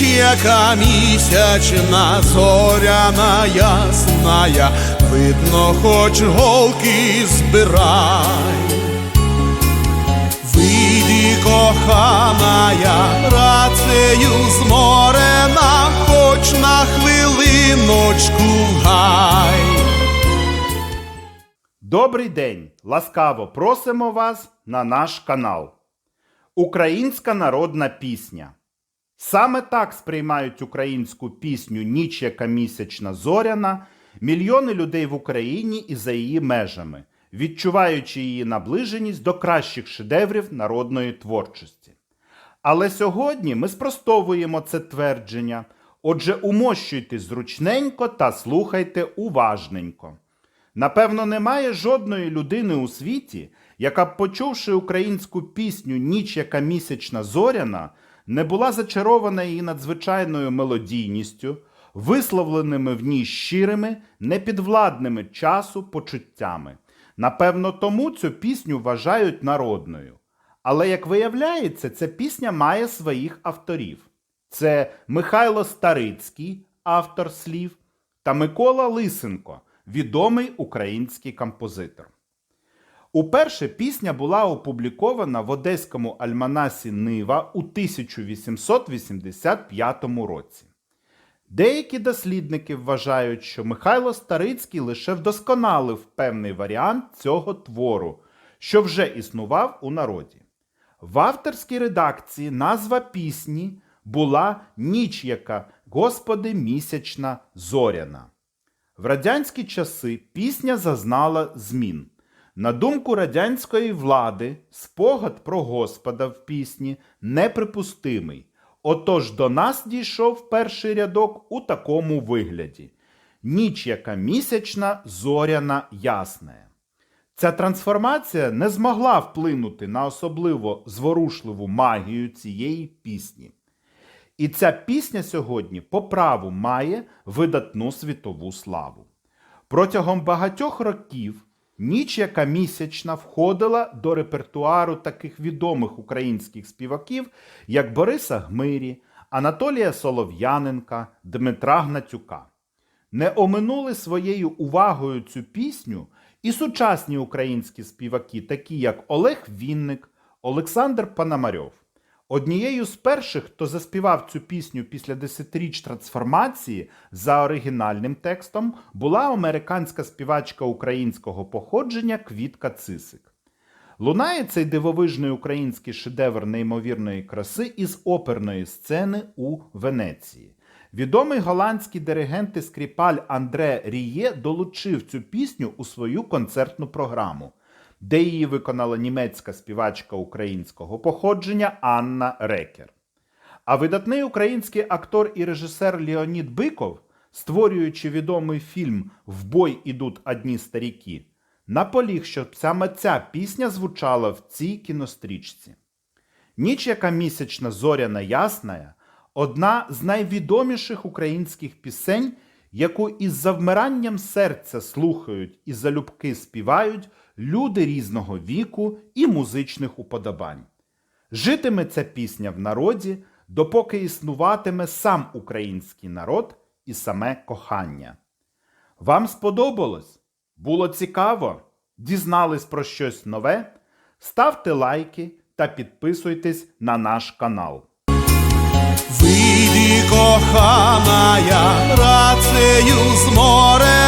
ніч, яка місячна, зоряна ясная, видно, хоч голки збирай. Вийди, коханая, рацею зморена, хоч на хвилиночку гай. Добрий день! Ласкаво просимо вас на наш канал. Українська народна пісня. Саме так сприймають українську пісню Ніч яка місячна зоряна мільйони людей в Україні і за її межами, відчуваючи її наближеність до кращих шедеврів народної творчості. Але сьогодні ми спростовуємо це твердження. Отже, умощуйтесь зручненько та слухайте уважненько. Напевно, немає жодної людини у світі, яка почувши українську пісню Ніч яка місячна зоряна, не була зачарована її надзвичайною мелодійністю, висловленими в ній щирими, непідвладними часу почуттями. Напевно, тому цю пісню вважають народною. Але, як виявляється, ця пісня має своїх авторів. Це Михайло Старицький, автор слів, та Микола Лисенко, відомий український композитор. Уперше пісня була опублікована в одеському альманасі Нива у 1885 році. Деякі дослідники вважають, що Михайло Старицький лише вдосконалив певний варіант цього твору, що вже існував у народі. В авторській редакції назва пісні була Ніч яка Господи місячна зоряна. В радянські часи пісня зазнала змін. На думку радянської влади, спогад про Господа в пісні неприпустимий. Отож до нас дійшов перший рядок у такому вигляді: Ніч яка місячна, зоряна, ясна. Ця трансформація не змогла вплинути на особливо зворушливу магію цієї пісні. І ця пісня сьогодні по праву має видатну світову славу. Протягом багатьох років ніч, яка місячна, входила до репертуару таких відомих українських співаків, як Бориса Гмирі, Анатолія Солов'яненка, Дмитра Гнатюка. Не оминули своєю увагою цю пісню і сучасні українські співаки, такі як Олег Вінник, Олександр Пономарьов. Однією з перших, хто заспівав цю пісню після десятиріч трансформації за оригінальним текстом, була американська співачка українського походження Квітка Цисик. Лунає цей дивовижний український шедевр неймовірної краси із оперної сцени у Венеції. Відомий голландський диригент і скріпаль Андре Ріє долучив цю пісню у свою концертну програму де її виконала німецька співачка українського походження Анна Рекер. А видатний український актор і режисер Леонід Биков, створюючи відомий фільм В бой ідуть одні старіки, наполіг, щоб саме ця пісня звучала в цій кінострічці. Ніч, яка місячна зоряна ясная, одна з найвідоміших українських пісень, яку із завмиранням серця слухають і залюбки співають люди різного віку і музичних уподобань. Житиме ця пісня в народі, допоки існуватиме сам український народ і саме кохання. Вам сподобалось? Було цікаво? Дізнались про щось нове? Ставте лайки та підписуйтесь на наш канал. Вийди, коханая, рацею зморена, хоч